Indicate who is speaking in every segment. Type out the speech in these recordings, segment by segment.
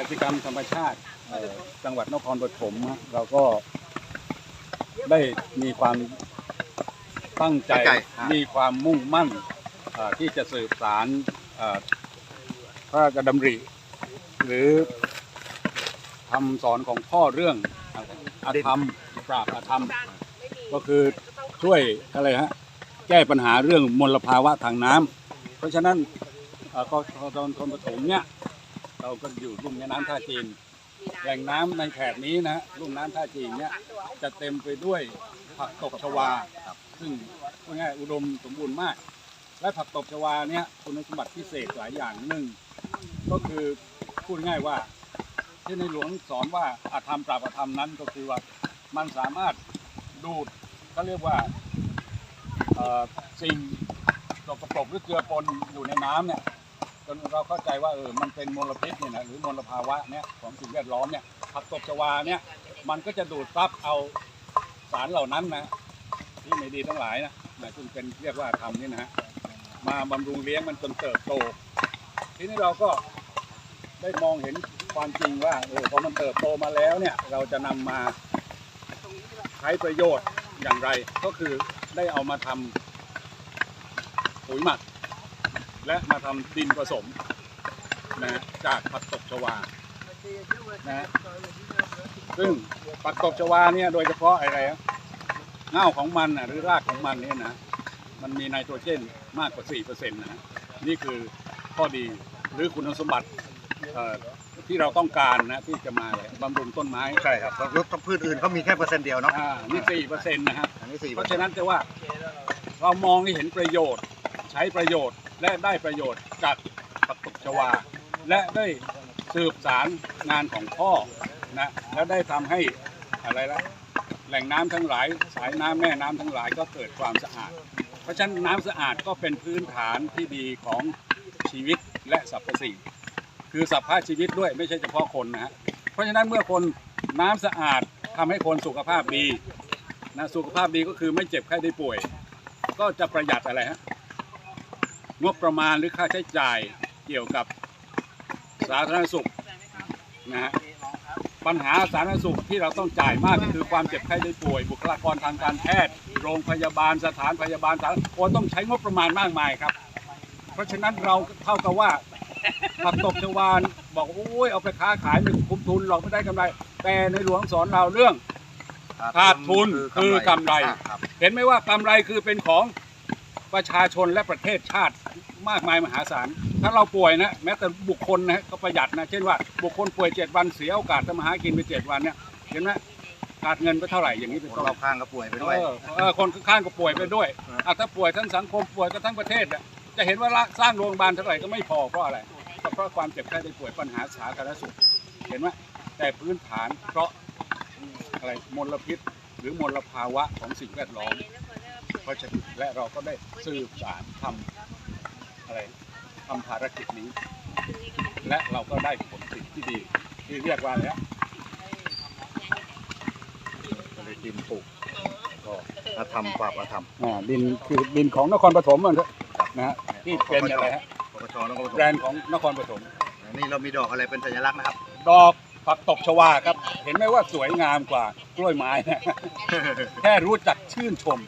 Speaker 1: กสิกรรมธรรมชาติเอ่อจังหวัดนครปฐมฮะเราก็ได้มีความตั้งใจ
Speaker 2: ตั้งใจครับ
Speaker 1: มีความมุ่งมั่นเอ่อที่จะสืบสารเอ่อพระราชดำริ หรือคำสอนของพ่อเรื่องอาธรรมปราบอาธรรม ก็คือช่วยอะไรฮะแก้ปัญหาเรื่องมลภาวะทางน้ำเพราะฉะนั้นเอ่อกทนครปฐมเนี่ย เราก็อยู่ลุ่มแม่น้ำท่าจีน แหล่งน้ำในแถบนี้นะลุ่มน้ำท่าจีนเนี่ยจะเต็มไปด้วยผักตบชวา ซึ่งพูดง่ายๆอุดมสมบูรณ์มาก และผักตบชวาเนี่ยคุณสมบัติพิเศษหลายอย่างหนึ่งก็คือพูดง่ายว่า ที่ในหลวงสอนว่าอาธรรมปราบอาธรรมนั้นก็คือว่ามันสามารถดูดเขาเรียกว่าเอ่อสิ่งสกปรกหรือเกลือปนอยู่ในน้ำเนี่ยจ นเราเข้าใจว่าเออมันเป็นมลพิษเนี่ยนะหรือมลภาวะเนี่ยของสิ่งแวดล้อมเนี่ยผักตบชวาเนี่ยมันก็จะดูดซับเอาสารเหล่านั้นนะที่ไม่ดีทั้งหลายนะนะซึ่งเป็นเรียกว่าธรรมนี่นะฮะมาบำรุงเลี้ยงมันจนเติบโต ทีนี้เราก็ได้มองเห็นความจริงว่าเออพอมันเติบโตมาแล้วเนี่ยเราจะนำมาใช้ประโยชน์อย่างไร ก็คือได้เอามาทำปุ๋ยหมัก และมาทำดินผสมนะฮะจากผักตบชวานะฮะซึ่งผักตบชวาเนี่ยโดยเฉพาะอะไรอะเง่าของมันน่ะหรือรากของมันเนี่ยนะมันมีไนโตรเจนมากกว่า 4%นะฮะนี่คือข้อดีหรือคุณสมบัติเอ่อที่เราต้องการนะที่จะมาบำรุงต้นไม้
Speaker 2: ใช่ครับรถพืชอื่นเขามีแค่เปอร์เซ็นต์เดียวเนาะ
Speaker 1: อ่านี่สี่เปอร์เซ็นต์นะฮะ
Speaker 2: อันนี้สี่
Speaker 1: เพราะฉะนั้นจะว่าเรามองให้เห็นประโยชน์ ใช้ประโยชน์ และได้ประโยชน์จากปักตบชวา และได้สืบสารงานของพ่อนะและได้ทำให้อะไรละแหล่งน้ำทั้งหลาย สายน้ำแม่น้ำทั้งหลายก็เกิดความสะอาด เพราะฉะนั้นน้ำสะอาดก็เป็นพื้นฐานที่ดีของชีวิตและสรรพสิ่ง คือสัพพชีวิตด้วยไม่ใช่เฉพาะคนนะฮะเพราะฉะนั้นเมื่อคนน้ำสะอาดทำให้คนสุขภาพดีนะสุขภาพดีก็คือไม่เจ็บไข้ได้ป่วย ก็จะประหยัดอะไรฮะ งบประมาณหรือค่าใช้จ่ายเกี่ยวกับสาธารณสุขนะฮะปัญหาสาธารณสุขที่เราต้องจ่ายมากก็คือความเจ็บไข้ได้ป่วย บุคลากรทางการแพทย์ โรงพยาบาลสถานพยาบาลสาธารณโอ้ต้องใช้งบประมาณมากมายครับ เพราะฉะนั้นเราเท่ากับว่าผักตบชวานบอกโอ้ยเอาไปค้าขายไม่คุ้มทุนเราไม่ได้กำไร แต่ในหลวงสอนเราเรื่องขาดทุนคือกำไร
Speaker 2: ครับ
Speaker 1: เห็นไหมว่ากำไรคือเป็นของ ประชาชนและประเทศชาติมากมายมหาศาล ถ้าเราป่วยนะแม้แต่บุคคลนะก็ประหยัดนะ เช่นว่าบุคคลป่วยเจ็ดวันเสียโอกาสทำมาหากินไปเจ็ดวันเนี่ยเห็นไหมขาดเงินไปเท่าไหร่อย่างนี้เป็น
Speaker 2: ค
Speaker 1: ต้
Speaker 2: น
Speaker 1: น
Speaker 2: รอบข้างก็ป่วยไปด้วย
Speaker 1: เออเออคนข้างๆก็ป่วยไปด้วยอะถ้าป่วยทั้งสังคมป่วยกันทั้งประเทศอะจะเห็นว่าละสร้างโรงพยาบาลเท่าไหร่ก็ไม่พอเพราะอะไรก็เพราะความเจ็บไข้ได้ป่วยปัญหาสาธารณสุข เห็นไหมแต่พื้นฐานเพราะอะไรมลพิษ หรือมลภาวะของสิ่งแวดล้อม เพราะฉะนั้นและเราก็ได้สืบสารทำอะไรทำภารกิจนี้ และเราก็ได้ผลผลิตที่ดี ที่เรียกว่าอะไรนะ
Speaker 2: ก็เลยดินปลูกก็อาธรรมปราบอาธรรม
Speaker 1: อ่าดินคือดินของนครปฐมมันก็นะฮะที่เป็นอะไรฮะ
Speaker 2: ปปชแล้วก็
Speaker 1: แบรนด์ของนครปฐม
Speaker 2: นี่เรามีดอกอะไรเป็นสัญลักษณ์นะครับ
Speaker 1: ดอกผักตบชวาครับ เห็นไหมว่าสวยงามกว่ากล้วยไม้นะแค่รู้จักชื่นชม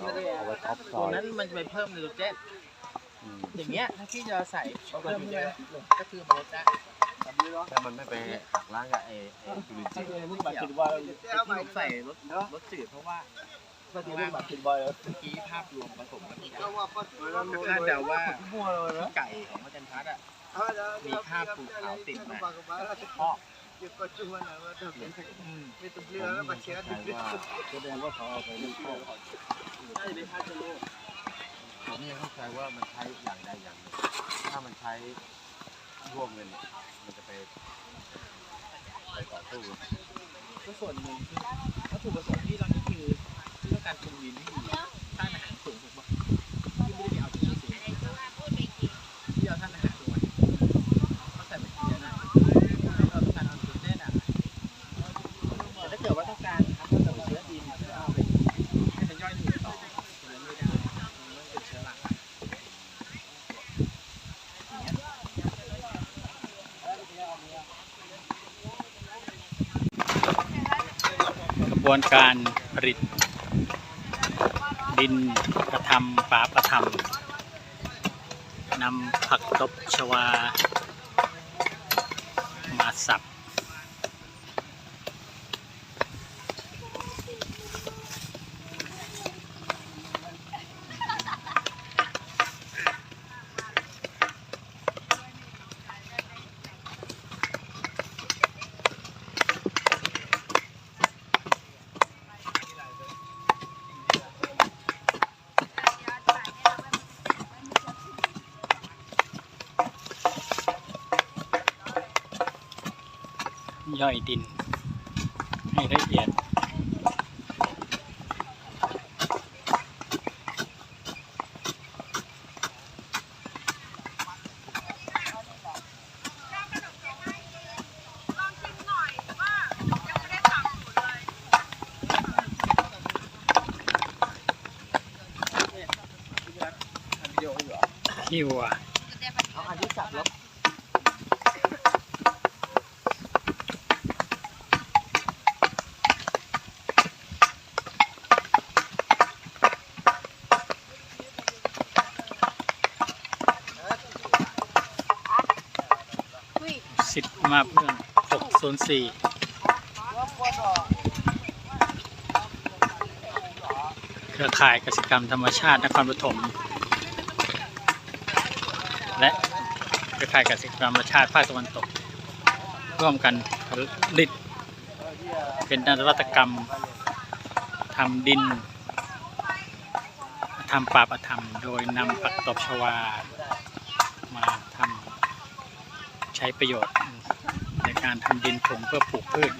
Speaker 3: ตัวนั้นมันจะไปเพิ่มไนโตรเจนอย่างเงี้ยถ้าพี่จะใส่เพิ่มใช่ไหมก็คือมันลดได้
Speaker 2: ถ้ามันไม่ไปหักล้างกับไอ้ไอ้จุลินทรีย์
Speaker 3: ที่ผมใส่รถรถจืดเพราะว่าเมื่อกี้ภาพรวมผสมกันคาดเดาว่าไก่ของอาจารย์พัดอะมีภาพภูเขาติดมาพ่ออืม
Speaker 1: แสดงว่าเขาเอาไปเล่นข้าว
Speaker 2: ผมยังเข้าใจว่ามันใช้อย่างใดอย่างหนึ่งถ้ามันใช้ร่วมกันเนี่ยมันจะไปไปต่อสู้
Speaker 3: ก็ส่วนหนึ่งคือวัตถุประสงค์ที่เรานี่คือเพื่อการปรุงดินให้ดีสร้างอาหารสูงถูกปะที่ไม่ได้ไปเอาที่สูงที่เอาท่านอาหารสูงไว้เขาใส่แบคทีเรียนะเราต้องการเอาไนโตรเจนอะแต่ถ้าเกิดว่าต้องการทำให้เราเชื้อดินเพื่อเอาไปให้มันย่อยสลายต่อมันไม่ได้มันเป็นเชื้อรา
Speaker 4: วนการผลิต ดินประทำปาประทำนำผักตบชวา มาสับ ย่อยดิน ให้ละเอียดที่วัว
Speaker 3: เอาอันที่จับแล้ว
Speaker 4: สิทธิ์มาเพื่อน604เครือข่ายกสิกรรมธรรมชาตินครปฐมและเครือข่ายกสิกรรมธรรมชาติภาคตะวันตก ร่วมกันผลิตเป็นนวัตกรรมทำดินทำปาประทำโดยนำผักตบชวา ช้ประโยชน์ในการทำดินผงเพื่อปลูกพืช